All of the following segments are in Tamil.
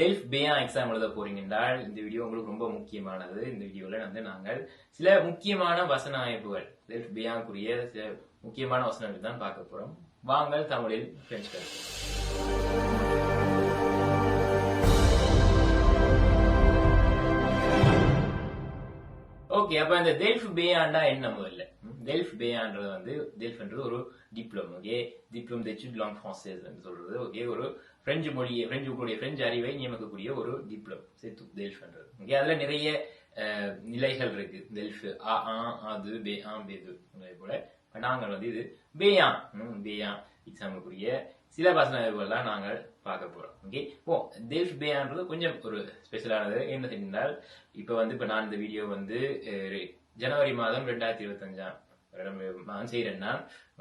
டெல்ஃப் பேயா எக்ஸாம் எழுத போறீங்க என்றால் இந்த வீடியோ உங்களுக்கு ரொம்ப முக்கியமானது. இந்த வீடியோல வந்து நாங்கள் சில முக்கியமான வசன அமைப்புகள் டெல்ஃப் பேயாக்குரிய சில முக்கியமான வசனங்கள் தான் பார்க்க போறோம். வாங்கள் தமிழில் பிரெஞ்சு கருத்து. ஓகே அப்ப இந்த தெல்ஃப் பேயாண்டா என்ன முதல்ல தெல்ஃப் பேயான்றது வந்து தெல்ஃப்ன்றது ஒரு diploma okay diploma d'études long française சொல்றது ஓகே ஒரு பிரெஞ்சு மொழியை பிரெஞ்சு கூடிய பிரெஞ்சு அறிவை நியமிக்கக்கூடிய ஒரு டிப்ளம் சேத்து தெல்ஃப்ன்றது ஓகே அதுல நிறைய நிலைகள் இருக்கு. தெல்ஃப் ஆ ஆ அது பே ஆ பேது போல. நாங்கள் வந்து இது பேயான் ம், பேயான் எக்ஸாமுக்குரிய சில வசனங்கள் நாங்கள் பார்க்க போறோம் ஓகே இப்போ தேவ் பேயான்றது கொஞ்சம் ஒரு ஸ்பெஷலானது என்ன தெரிந்தால் இப்போ வந்து இப்போ நான் இந்த வீடியோ வந்து ஜனவரி மாதம் ரெண்டாயிரத்தி இருபத்தஞ்சாம் வருடம் நான் செய்கிறேன்னா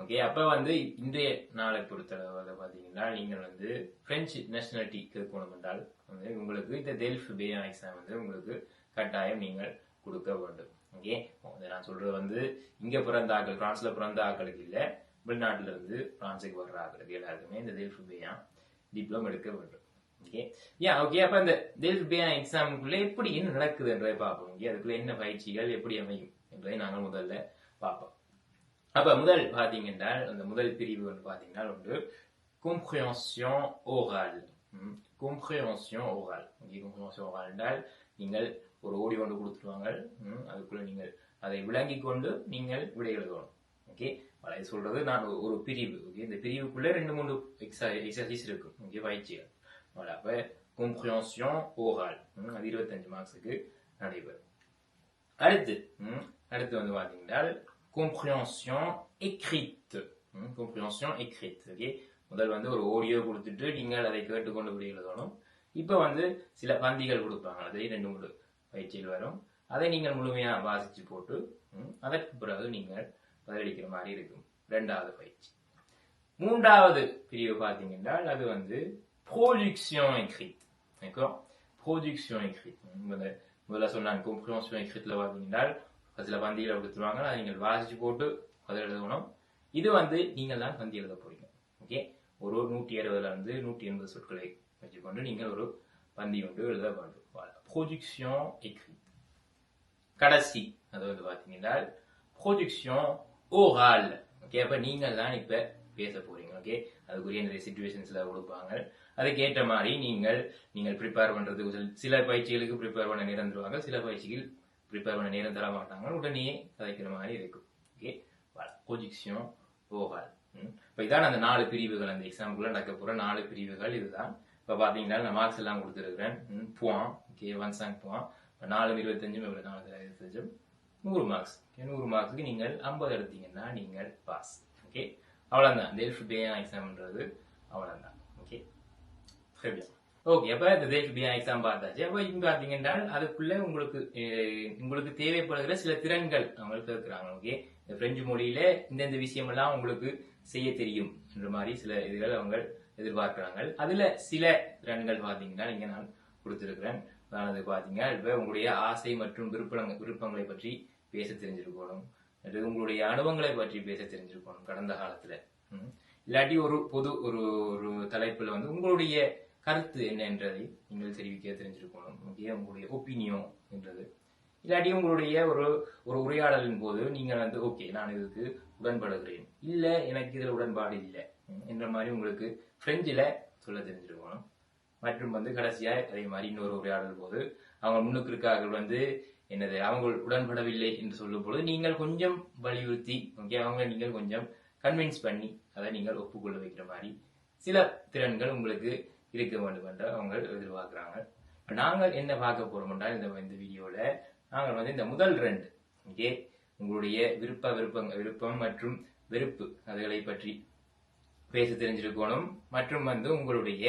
ஓகே அப்போ வந்து இன்றைய நாளை பொறுத்தளவில் பார்த்தீங்கன்னா நீங்கள் வந்து பிரெஞ்சு நேஷனாலிட்டிக்கு போனோம் என்றால் வந்து உங்களுக்கு இந்த தேல்ஃப் பேயான் எக்ஸாம் வந்து உங்களுக்கு கட்டாயம் நீங்கள் கொடுக்க வேண்டும். ஓகே நான் சொல்றது வந்து இங்க பிறந்த ஆக்கள் பிரான்ஸ்ல பிறந்த ஆக்களுக்கு இல்ல வெளிநாட்டுல இருந்து பிரான்ஸுக்கு வர்ற ஆக்களுக்கு எல்லாருக்குமே இந்த டெல்ஃப் பேயான் டிப்ளமோ எடுக்க வேண்டும் ஓகே யா ஓகே அப்ப அந்த டெல்ஃப் பேயா எக்ஸாமுக்குள்ள எப்படி என்ன நடக்குது என்றதை பார்ப்போம். ஓகே அதுக்குள்ள என்ன பயிற்சிகள் எப்படி அமையும் என்பதை நாங்கள் முதல்ல பார்ப்போம். அப்ப முதல் பாத்தீங்கன்னா அந்த முதல் பிரிவு வந்து பாத்தீங்கன்னா ஒன்று compréhension orale. ம், compréhension ஓகே compréhension orale என்றால் நீங்கள் ஒரு ஓடி கொண்டு கொடுத்துருவாங்க. அதுக்குள்ள நீங்கள் அதை விளங்கி கொண்டு நீங்கள் விடை எழுதணும் ஓகே அதை சொல்றது நான் ஒரு- பிரிவு ஓகே இந்த பிரிவுக்குள்ள ரெண்டு மூணு எக்ஸசைஸ் இருக்கும் ஓகே பயிற்சிகள் voilà, அப்ப compréhension ஓஹால் ம், அது இருபத்தஞ்சு மார்க்ஸுக்கு நடைபெறும். அடுத்து ம், அடுத்து வந்து பார்த்தீங்கன்னா compréhension எக்ரித் ம், எக்ரித் ஓகே முதல் வந்து ஒரு ஆடியோ கொடுத்துட்டு நீங்கள் அதை கேட்டுக்கொண்டு விடை எழுதணும் இப்போ வந்து சில பந்திகள் கொடுப்பாங்க அதை ரெண்டு மூணு பயிற்சிகள் வரும். அதை நீங்கள் முழுமையாக வாசிச்சு போட்டு ம், அதற்கு பிறகு நீங்கள் பதிலளிக்கிற மாதிரி இருக்கும். ரெண்டாவது பயிற்சி. மூன்றாவது பிரிவு பார்த்தீங்கன்னா அது வந்து production écrite. D'accord? Production écrite. முதல்ல முதல்ல சொன்னாங்க compréhension écriteல பார்த்தீங்கன்னா அதில் பந்தியில் கொடுத்துருவாங்க அதை நீங்கள் வாசிச்சு போட்டு பதில் எழுதணும். இது வந்து நீங்கள் தான் பந்தி எழுத போறீங்க. ஓகே ஒரு நூற்றி அறுபதுல இருந்து நூற்றி எண்பது சொற்களை வச்சுக்கொண்டு நீங்கள் ஒரு பந்தி ஒன்று எழுத வேண்டும். Voilà. production கடைசி அது வந்து பார்த்தீங்கன்னா ப்ரொஜெக்ஷன் ஓஹால் ஓகே அப்ப நீங்கள் தான் இப்ப பேச போறீங்க. ஓகே அதுக்குரிய நிறைய சுச்சுவேஷன்ஸ்ல கொடுப்பாங்க. அதுக்கேற்ற மாதிரி நீங்கள் நீங்கள் ப்ரிப்பேர் பண்ணுறதுக்கு சில- பயிற்சிகளுக்கு ப்ரிப்பேர் பண்ண நேரம் தருவாங்க. சில பயிற்சிகள் ப்ரிப்பேர் பண்ண நேரம் தர மாட்டாங்க. உடனே கதைக்கிற மாதிரி இருக்கும். ஓகே ப்ரொஜெக்ஷன் ஓஹால் இப்போ இதான் அந்த நாலு பிரிவுகள். அந்த எக்ஸாம்பிள் நடக்க போற நாலு பிரிவுகள் இதுதான். இப்போ பார்த்தீங்கன்னா நான் மார்க்ஸ் எல்லாம் கொடுத்துருக்கிறேன். புவான் ஓகே ஒன் சாங் புவான் இப்போ நாலு இருபத்தஞ்சும் இப்போ நாலு இருபத்தஞ்சும். நூறு மார்க்ஸ் நூறு மார்க்ஸுக்கு நீங்கள் ஐம்பது எடுத்தீங்கன்னா நீங்கள் பாஸ் ஓகே அவ்வளோதான் டெல்ஃப் பேயா எக்ஸாம்ன்றது அவ்வளோதான் ஓகே ஓகே அப்போ இந்த டெல்ஃப் பேயா எக்ஸாம் பார்த்தாச்சு. அப்போ இங்கே பார்த்தீங்கன்னா அதுக்குள்ளே உங்களுக்கு உங்களுக்கு தேவைப்படுகிற சில திறன்கள் அவங்க இருக்கிறாங்க. ஓகே இந்த பிரெஞ்சு மொழியில இந்தந்த விஷயமெல்லாம் உங்களுக்கு செய்ய தெரியும் என்ற மாதிரி சில இதுகள் அவங்க எதிர்பார்க்கிறாங்க. அதில் சில திறன்கள் பார்த்தீங்கன்னா இங்கே நான் கொடுத்துருக்குறேன். அதாவது பார்த்தீங்கன்னா இப்போ உங்களுடைய ஆசை மற்றும் விருப்பங்கள் விருப்பங்களை பற்றி பேச தெரிஞ்சிருக்கணும். உங்களுடைய அனுபவங்களை பற்றி பேச தெரிஞ்சிருக்கணும் கடந்த காலத்துல. இல்லாட்டி ஒரு பொது ஒரு ஒரு தலைப்புல வந்து உங்களுடைய கருத்து என்னன்றதை நீங்கள் தெரிவிக்க தெரிஞ்சிருக்கணும். ஓகே உங்களுடைய ஒப்பீனியன் என்றது. இல்லாட்டி உங்களுடைய ஒரு ஒரு உரையாடலின் போது நீங்கள் வந்து ஓகே நான் இதுக்கு உடன்படுகிறேன். இல்ல எனக்கு இதுல உடன்பாடு இல்லை. என்ற மாதிரி உங்களுக்கு பிரெஞ்சில் சொல்ல தெரிஞ்சிருக்கணும். மற்றும் வந்து கடைசியா அதே மாதிரி இன்னொரு உரையாடல் போது அவங்க முன்னுக்கு இருக்கார்கள் வந்து என்னது அவங்க உடன்படவில்லை என்று சொல்லும் பொழுது நீங்கள் கொஞ்சம் வலியுறுத்தி ஓகே அவங்க நீங்கள் கொஞ்சம் கன்வின்ஸ் பண்ணி அதை நீங்கள் ஒப்புக்கொள்ள வைக்கிற மாதிரி சில திறன்கள் உங்களுக்கு இருக்க வேண்டும் என்று அவங்க எதிர்பார்க்கிறாங்க. நாங்கள் என்ன பார்க்க போறோம்னா இந்த இந்த வீடியோல நாங்கள் வந்து இந்த முதல் ரெண்டு ஓகே உங்களுடைய விருப்ப விருப்பம் விருப்பம் மற்றும் வெறுப்பு அதுகளை பற்றி பேச தெரிஞ்சிருக்கணும். மற்றும் வந்து உங்களுடைய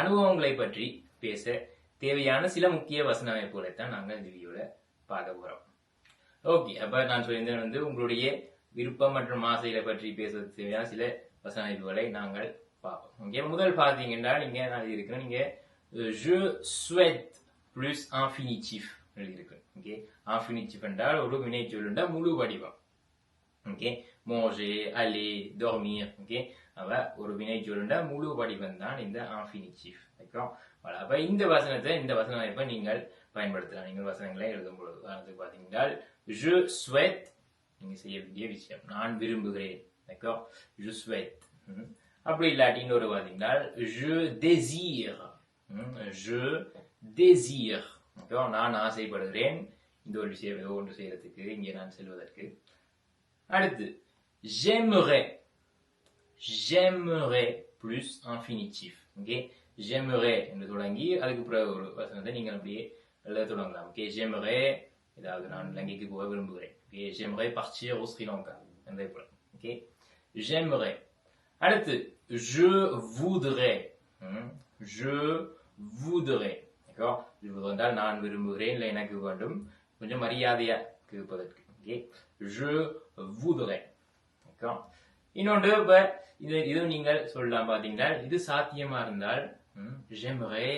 அனுபவங்களை பற்றி பேச தேவையான சில முக்கிய வசன அமைப்புகளை தான் நாங்கள் இந்த வீடியோவில் பார்க்க போறோம் ஓகே அப்ப நான் சொல்லியிருந்தேன் வந்து உங்களுடைய விருப்பம் மற்றும் ஆசைகளை பற்றி பேசுவது தேவையான சில வசன அமைப்புகளை நாங்கள் பார்ப்போம். ஓகே முதல் பார்த்தீங்கன்னா நீங்க நான் இருக்கிறேன் நீங்க je souhaite plus infinitif எழுதியிருக்கு ஓகே ஆஃபினிச்சிஃப் என்றால் ஒரு வினைச்சொல் என்றால் முழு வடிவம். ஓகே மோஷே அலி தோமிய ஓகே அவ ஒரு வினைச்சொல் முழு வடிவம் தான் இந்த ஆஃபினிச்சிஃப் ஓகே அப்ப இந்த வசனத்தை இந்த வசன வாய்ப்பை நீங்கள் பயன்படுத்தலாம் நீங்கள் வசனங்களை எழுதும் பொழுது உதாரணத்துக்கு பார்த்தீங்கன்னா ஜு ஸ்வெத் நீங்க செய்ய வேண்டிய விஷயம். நான் விரும்புகிறேன். d'accord je souhaite. ம். அப்படி இல்லாட்டி இன்னொரு பார்த்தீங்கன்னா je désire. je désire. d'accord நான் ஆசைப்படுகிறேன். இந்த ஒரு விஷயம் ஏதோ ஒன்று செய்யறதுக்கு இங்கே நான் செல்வதற்கு. அடுத்து j'aimerais. J'aimerais plus infinitif. Okay j'aimerais என்று தொடங்கி அதுக்கு பிறகு ஒரு வசனத்தை நீங்கள் அப்படியே எழுத தொடங்கலாம். ஓகே j'aimerais ஏதாவது நான் இலங்கைக்கு போக விரும்புகிறேன். Okay j'aimerais partir au Sri Lanka. என்றே போல ஓகே j'aimerais அடுத்து je voudrais. je voudrais. D'accord? Je voudrais என்றால் நான் விரும்புகிறேன் இல்லை எனக்கு வேண்டும். கொஞ்சம் மரியாதையா கேட்பதற்கு ஓகே je voudrais. D'accord? இன்னொன்று இப்ப இது இது நீங்கள் சொல்லலாம் பாத்தீங்கன்னா இது சாத்தியமா இருந்தால் ம், j'aimerais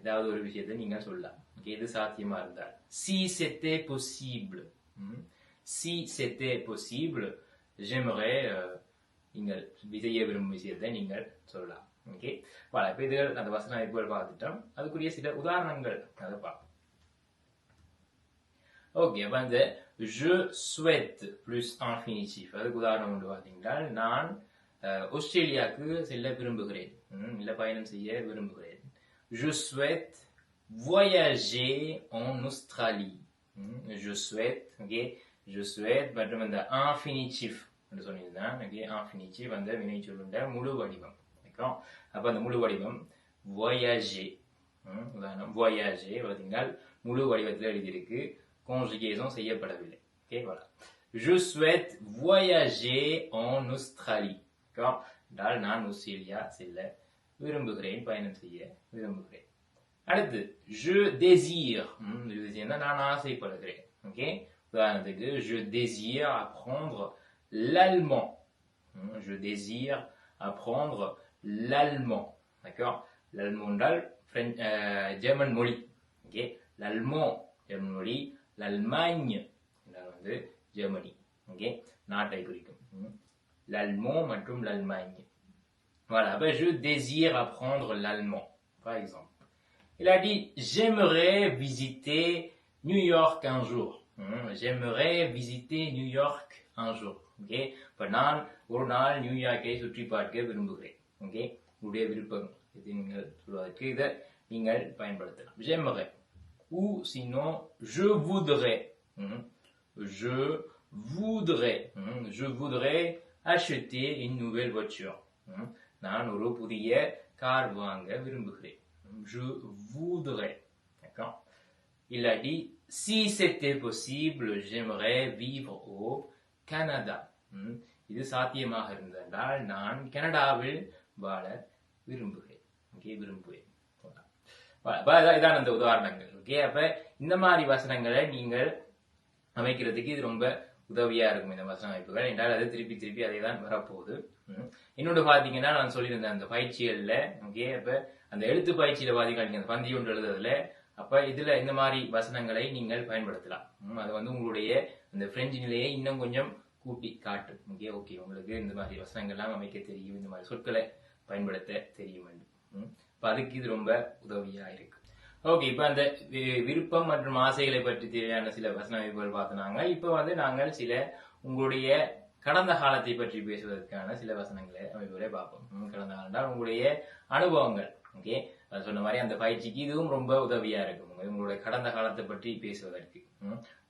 ஏதாவது ஒரு விஷயத்தை நீங்கள் சொல்லலாம். ஓகே இது சாத்தியமா இருந்தால் si c'était possible ம், si c'était possible j'aimerais euh, நீங்கள் செய்ய விரும்பும் விஷயத்தை நீங்கள் சொல்லலாம் ஓகே voilà இப்ப இது அந்த வசன அமைப்புகள் பார்த்துட்டோம் அதுக்குரிய சில உதாரணங்கள் அதை பார்ப்போம் ஓகே அப்ப அந்த je souhaite plus infinitif. அதுக்கு உதாரணம் ஒன்று பார்த்தீங்கன்னா நான் அஹ், ஆஸ்திரேலியாவுக்கு செல்ல விரும்புகிறேன் ம், இல்ல பயணம் செய்ய விரும்புகிறேன் je souhaite voyager en Australie ம், je souhaite okay je souhaite மற்றும் அந்த infinitif என்று சொன்னீங்கன்னா okay infinitif அந்த வினை சொல்லுண்ட முழு வடிவம் d'accord அப்ப அந்த முழு வடிவம் voyager ம், உதாரணம் voyager பார்த்தீங்கன்னா முழு வடிவத்தில் எழுதியிருக்கு conjugaison செய்யப்படவில்லை okay voilà je souhaite voyager en Australie d'accord என்றால் நான் ஆஸ்திரேலியா செல்ல விரும்புகிறேன் பயணம் செய்ய விரும்புகிறேன் அடுத்து je désire ம், இது désire நான் ஆசைப்படுகிறேன் ஓகே உதாரணத்துக்கு je désire apprendre l'allemand ம், je désire apprendre l'allemand d'accord l'allemand என்றால் French, euh, ஜெர்மன் மொழி ஓகே l'allemand ஜெர்மன் மொழி l'Allemagne என்றால் வந்து ஜெர்மனி ஓகே நாட்டை குறிக்கும் ம். l'allemand மற்றும் l'Allemagne voilà ben je désire apprendre l'allemand par exemple il a dit j'aimerais visiter New York un jour ம், j'aimerais visiter New York un jour okay இப்ப நான் ஒரு நாள் நியூயார்க்கை சுற்றி பார்க்க விரும்புகிறேன் ஓகே உங்களுடைய விருப்பம் இது நீங்கள் சொல்வதற்கு இதை நீங்கள் பயன்படுத்தலாம் j'aimerais ou sinon je voudrais ம், je voudrais ம், je voudrais acheter une nouvelle voiture ம், நான் ஒரு புதிய கார் வாங்க விரும்புகிறேன் ம், je voudrais d'accord? Il a dit si c'était possible j'aimerais vivre au Canada. Hmm. இது சாத்தியமாக இருந்ததால் நான் கனடாவில் வாழ விரும்புகிறேன். ஓகே விரும்புவேன் இதான் அந்த உதாரணங்கள். ஓகே அப்ப இந்த மாதிரி வசனங்களை நீங்கள் அமைக்கிறதுக்கு இது ரொம்ப உதவியா இருக்கும் இந்த வசன அமைப்புகள். என்றால் அது திருப்பி திருப்பி அதை தான் வரப்போகுது. ம். இன்னொன்று பாத்தீங்கன்னா நான் சொல்லியிருந்தேன் அந்த பயிற்சிகள்ல. ஓகே அப்ப அந்த எழுத்து பயிற்சியில பாத்தீங்கன்னா பந்தி ஒன்று எழுதுறதுல. அப்ப இதுல இந்த மாதிரி வசனங்களை நீங்கள் பயன்படுத்தலாம். ம், அது வந்து உங்களுடைய அந்த பிரெஞ்சு நிலையை இன்னும் கொஞ்சம் கூட்டி காட்டும் இங்கே ஓகே உங்களுக்கு இந்த மாதிரி வசனங்கள்லாம் அமைக்க தெரியும். இந்த மாதிரி சொற்களை பயன்படுத்த தெரியும் வேண்டும் இப்போ இப்ப அதுக்கு இது ரொம்ப உதவியா இருக்கு. ஓகே இப்ப அந்த வி- விருப்பம் மற்றும் ஆசைகளை பற்றி தேவையான சில வசன அமைப்புகள் பார்த்தனாங்க இப்ப வந்து நாங்கள் சில உங்களுடைய கடந்த காலத்தை பற்றி பேசுவதற்கான சில வசனங்களை அமைப்புகளை பார்ப்போம். கடந்த காலம் உங்களுடைய அனுபவங்கள். ஓகே அது சொன்ன மாதிரி அந்த பயிற்சிக்கு இதுவும் ரொம்ப உதவியா இருக்கும். உங்களுடைய கடந்த காலத்தை பற்றி பேசுவதற்கு.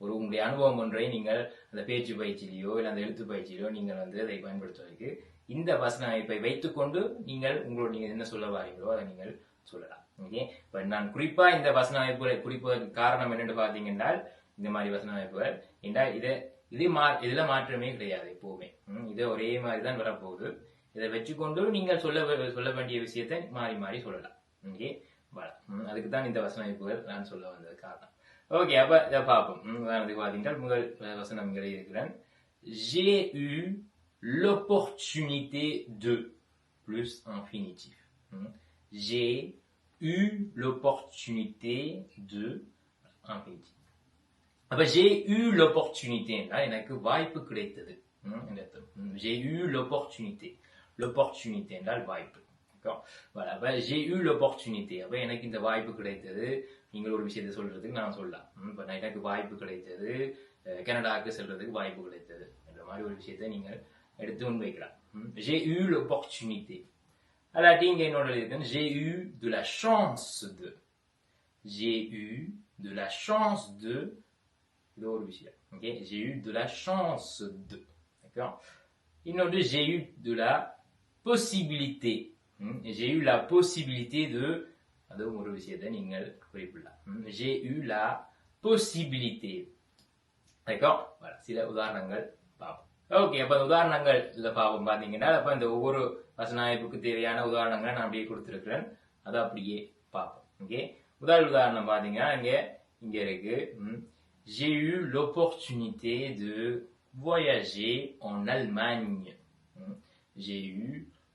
ஒரு உங்களுடைய அனுபவம் ஒன்றை நீங்கள் அந்த பேச்சு பயிற்சியிலையோ இல்லை அந்த எழுத்து பயிற்சியிலோ நீங்கள் வந்து அதை பயன்படுத்துவதற்கு இந்த வசன அமைப்பை வைத்துக்கொண்டு நீங்கள் உங்களோட நீங்க என்ன சொல்ல வாரீங்களோ அதை நீங்கள் சொல்லலாம். ஓகே பட் நான் குறிப்பா இந்த வசன அமைப்புகளை குறிப்பதற்கு காரணம் என்னென்று பாத்தீங்கன்னா இந்த மாதிரி வசன அமைப்புகள் என்றால் இதை இது மா இதுல மாற்றமே கிடையாது எப்பவுமே. ம், ஒரே மாதிரி தான் வரப்போகுது. இதை வச்சுக்கொண்டு நீங்கள் சொல்ல வே- சொல்ல வேண்டிய விஷயத்தை மாறி மாறி சொல்லலாம். ஓகே அதுக்கு தான் இந்த வசன அமைப்புகள் நான் சொல்ல வந்தது காரணம். ஓகே அப்ப இதை பார்ப்போம். ம், உதாரணத்துக்கு பாத்தீங்கன்னா முதல் வசனம் இங்கே இருக்கிறேன். J'ai eu l'opportunité de plus infinitif. ம். j'ai eu l'opportunité de infinitif. அப்ப j'ai eu l'opportunité என்றால் எனக்கு வாய்ப்பு கிடைத்தது. ம், என்ற அர்த்தம். ம், j'ai eu l'opportunité. L'opportunité. என்றால் வாய்ப்பு D'accord? Voilà, அப்ப j'ai eu l'opportunité. அப்ப எனக்கு இந்த வாய்ப்பு கிடைத்தது நீங்கள் ஒரு விஷயத்தை சொல்றதுக்கு நான் சொல்லலாம் ம், இப்ப நான் எனக்கு வாய்ப்பு கிடைத்தது அஹ், கனடாவுக்கு செல்றதுக்கு வாய்ப்பு கிடைத்தது என்ற மாதிரி ஒரு விஷயத்தை நீங்கள் எடுத்து முன்வைக்கலாம் ம், j'ai eu l'opportunité. அல்லாட்டி இங்க என்னோட இருக்கு j'ai eu de la chance de j'ai eu de la chance de இது ஒரு விஷயம் okay j'ai eu de la chance de d'accord? இன்னொன்று j'ai eu de la possibilité. ம், j'ai eu la possibilité de அதுவும் ஒரு விஷயத்தை நீங்கள் குறிப்பிடலாம் ம், j'ai eu la possibilité. D'accord? Voilà சில உதாரணங்கள் பார்ப்போம் ஓகே அப்ப அந்த உதாரணங்கள் இதுல பார்ப்போம் பாத்தீங்கன்னா அப்ப இந்த ஒவ்வொரு வசனாய்ப்புக்கு தேவையான உதாரணங்களை நான் அப்படியே கொடுத்திருக்கிறேன். அதை அப்படியே பார்ப்போம். ஓகே முதல் உதாரணம் பாத்தீங்கன்னா இங்க இங்க இருக்கு. ம், j'ai eu l'opportunité de voyager en Allemagne. ம், j'ai eu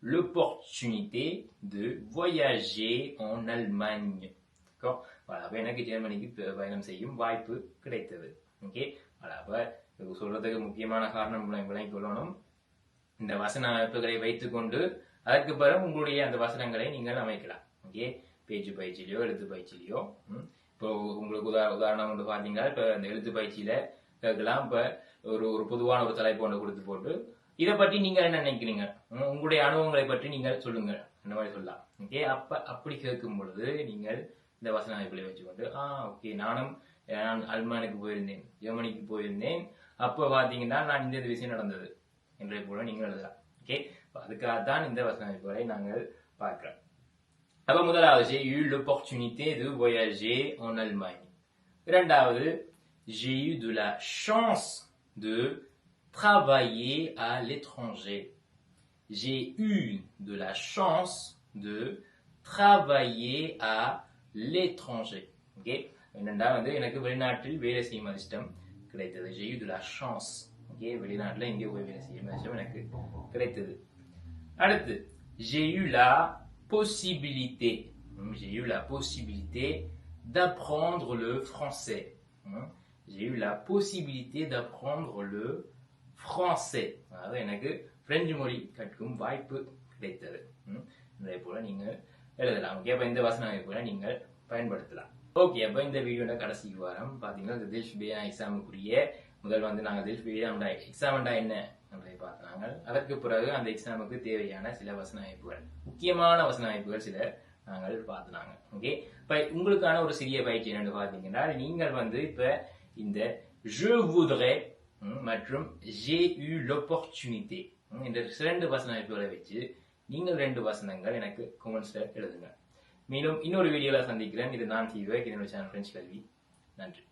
l'opportunité de voyager en Allemagne. D'accord? Voilà அப்ப எனக்கு ஜெர்மனிக்கு பயணம் செய்யும் வாய்ப்பு கிடைத்தது. ஓகே அப்ப இது சொல்றதுக்கு முக்கியமான காரணம் விளை- விளங்கிக் கொள்ளணும் இந்த வசன அமைப்புகளை வைத்துக்கொண்டு அதற்கு பிறகு உங்களுடைய அந்த வசனங்களை நீங்கள் அமைக்கலாம். ஓகே பேச்சு பயிற்சியிலையோ எழுத்து பயிற்சியிலையோ. ம். இப்போ உங்களுக்கு உதா உதாரணம் வந்து பார்த்தீங்கன்னா இப்போ அந்த எழுத்து பயிற்சியில கேட்கலாம். இப்போ ஒரு ஒரு பொதுவான ஒரு தலைப்பு ஒன்று கொடுத்து போட்டு இதை பற்றி நீங்க என்ன நினைக்கிறீங்க? உங்களுடைய அனுபவங்களை பற்றி நீங்கள் சொல்லுங்க அந்த மாதிரி சொல்லலாம். ஓகே அப்ப அப்படி கேட்கும் பொழுது நீங்கள் இந்த வசன அமைப்புகளை வச்சுக்கொண்டு ஆ ஓகே நானும் நான் அல்மானுக்கு போயிருந்தேன் ஜெர்மனிக்கு போயிருந்தேன். அப்ப பாத்தீங்கன்னா நான் இந்த விஷயம் நடந்தது. என்றே போல நீங்கள் எழுதலாம். ஓகே அதுக்காக தான் இந்த வசன அமைப்புகளை நாங்கள் பார்க்கிறோம். அப்ப முதலாவது j'ai eu l'opportunité de voyager en Allemagne. இரண்டாவது j'ai eu de la chance de travailler à l'étranger j'ai eu de la chance de travailler à l'étranger okay என்னண்டா வந்து எனக்கு வெளிநாட்டில் வேலை செய்யும் அதிர்ஷ்டம் கிடைத்தது j'ai eu de la chance okay வெளிநாட்டுல எங்கே போய் வேலை செய்யும் அதிர்ஷ்டம் எனக்கு கிடைத்தது அடுத்து j'ai eu la possibilité hum, j'ai eu la possibilité d'apprendre le français hum. j'ai eu la possibilité d'apprendre le ஃப்ரான்சே அதாவது எனக்கு பிரெஞ்சு மொழி கற்கும் வாய்ப்பு கிடைத்தது. இதே போல நீங்கள் எழுதலாம். ஓகே அப்போ இந்த வசன அமைப்புகளை நீங்கள் பயன்படுத்தலாம். ஓகே அப்போ இந்த வீடியோட கடைசி வாரம் பார்த்தீங்கன்னா இந்த தில்ஷ் பியா எக்ஸாமுக்குரிய முதல் வந்து நாங்கள் தில்ஷ் பியா எக்ஸாம்டா என்ன என்பதை பார்த்தாங்க அதற்கு பிறகு அந்த எக்ஸாமுக்கு தேவையான சில வசன அமைப்புகள் முக்கியமான வசன அமைப்புகள் சில நாங்கள் பார்த்தாங்க ஓகே இப்போ உங்களுக்கான ஒரு சிறிய பயிற்சி என்னன்னு பார்த்தீங்கன்னா நீங்கள் வந்து இப்போ இந்த je voudrais மற்றும் eu l'opportunité. ம், இந்த இரண்டு வசன அமைப்புகளை வச்சு நீங்கள் ரெண்டு வசனங்கள் எனக்கு கமெண்ட்ஸ்ல எழுதுங்க. மேலும் இன்னொரு வீடியோல சந்திக்கிறேன். இது நான் தீவிர என்னோட சேனல் பிரெஞ்சு கல்வி நன்றி.